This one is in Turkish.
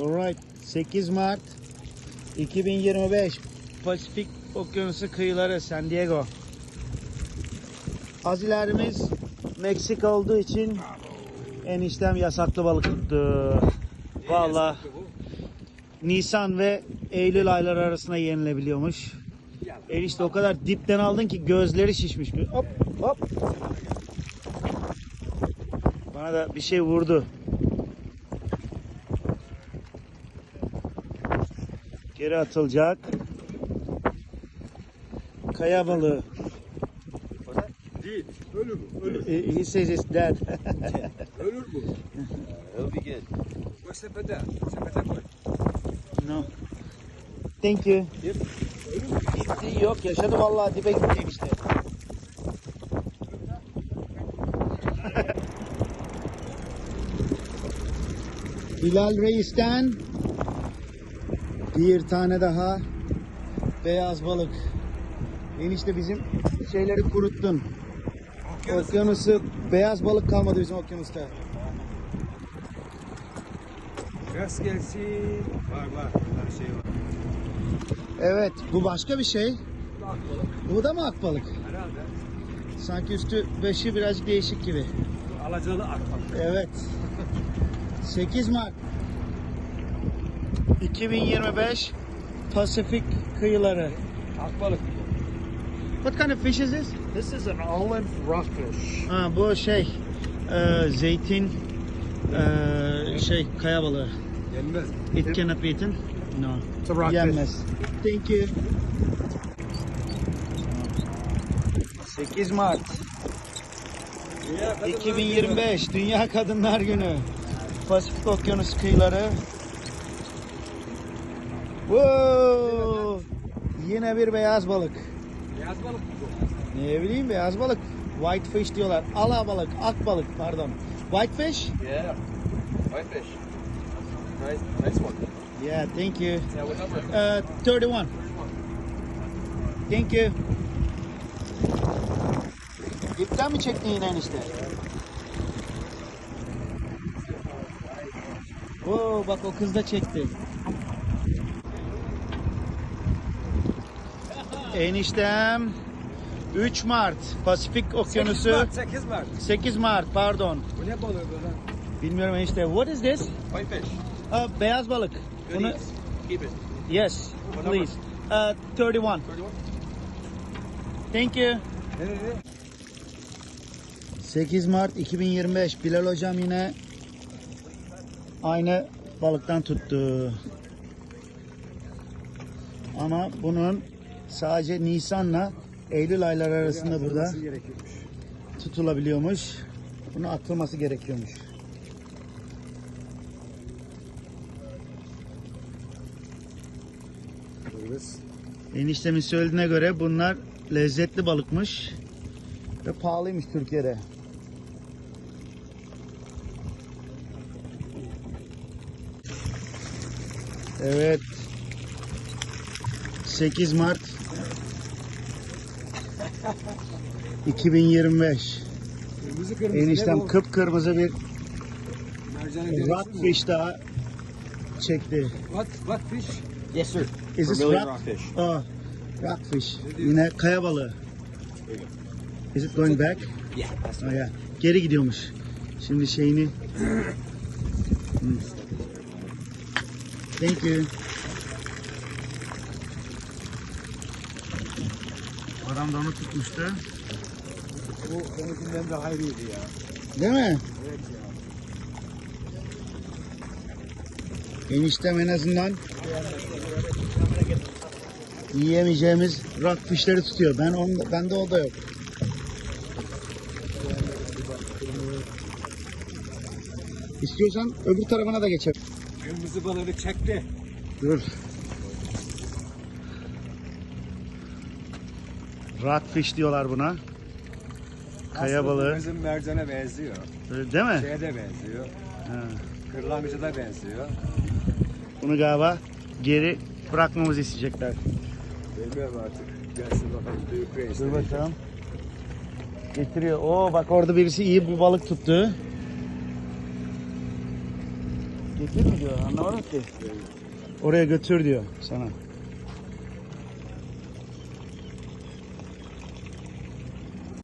Alright. 8 Mart 2025 Pasifik Okyanusu kıyıları San Diego. Azilerimiz Meksika olduğu için eniştem yasaklı balık tuttu. Vallahi Nisan ve Eylül ayları arasında yenilebiliyormuş. Enişte o kadar dipten aldın ki gözleri şişmiş. Hop hop. Bana da bir şey vurdu. Geri atılacak. Kaya balığı. Değil. Ölür mü? Ölür. He says it's dead. Ölür mü? It'll be good. Koy sepete. Sepete koy. no. Thank you. Yep. Gitti yok yaşadı vallahi dibe gitti işte. Hilal Reis'ten bir tane daha beyaz balık. Enişte bizim şeyleri kuruttun. Okyanusu beyaz balık kalmadı bizim okyanusta. Rast gelsin. Var var. Her şey var. Evet bu başka bir şey. Bu da akbalık. Bu da mı akbalık? Herhalde. Sanki üstü beşi birazcık değişik gibi. Bu alacalı akbalık. Evet. 8 Mart 2025 Pasifik kıyıları. Akbalık. What kind of fish is this? This is an olive rockfish. Ha, bu şey e, zeytin e, şey kaya balığı. Yenmez. It cannot be eaten. No. It's a rockfish. Yenmez. Thank you. 8 Mart Dünya kadınları 2025 Dünya Kadınlar Günü. Pasifik Okyanus kıyıları. Wow! Yine bir beyaz balık. Beyaz balık mı bu? Ne bileyim beyaz balık. Whitefish diyorlar. Ala balık, ak balık pardon. Whitefish? Yeah. Whitefish. Nice, nice one. Yeah, thank you. Yeah, what number? Uh, 31. Thank you. Dipten mi çektin yine enişte? Oo bak o kız da çekti. Eniştem 3 Mart Pasifik 8 Okyanusu Mart. 8 Mart. 8 Mart pardon. Bu ne balığı böyle? Bilmiyorum enişte. What is this? Whitefish. Uh, beyaz balık. Bunu. Keep it. yes, What please. Uh, 31. 31? Thank you. Nerede? 8 Mart 2025 Bilal hocam yine aynı balıktan tuttu. Ama bunun sadece Nisan'la Eylül ayları arasında burada tutulabiliyormuş. Bunun atılması gerekiyormuş. Eniştemin söylediğine göre bunlar lezzetli balıkmış ve pahalıymış Türkiye'de. Evet. 8 Mart 2025. Kırmızı kırmızı. Eniştem kıpkırmızı bir rockfish daha çekti. What, what fish? Yes, sir. Is this rock? rockfish. Oh, rockfish. Yine kaya balığı. Is it going back? Yeah, Oh, yeah. Geri gidiyormuş. Şimdi şeyini... Hmm. Thank you. Adam da onu tutmuştu. Bu onunkinden de hayrıydı ya. Değil mi? Evet ya. Eniştem en azından yiyemeyeceğimiz rockfishleri tutuyor. Ben onda, bende o da yok. İstiyorsan öbür tarafına da geçelim. Kırmızı balığı çekti. Dur. Rockfish diyorlar buna. Kaya Aslında balığı. Bizim mercana benziyor. Öyle Değil mi? Şeye de benziyor. Ha. Kırlangıca da benziyor. Bunu galiba geri bırakmamızı isteyecekler. Bilmiyorum artık. Gelsin bakalım büyük reis. Dur bakalım. Getiriyor. Oo bak orada birisi iyi bir balık tuttu. Getir mi diyor anlamadım ki. Oraya götür diyor sana.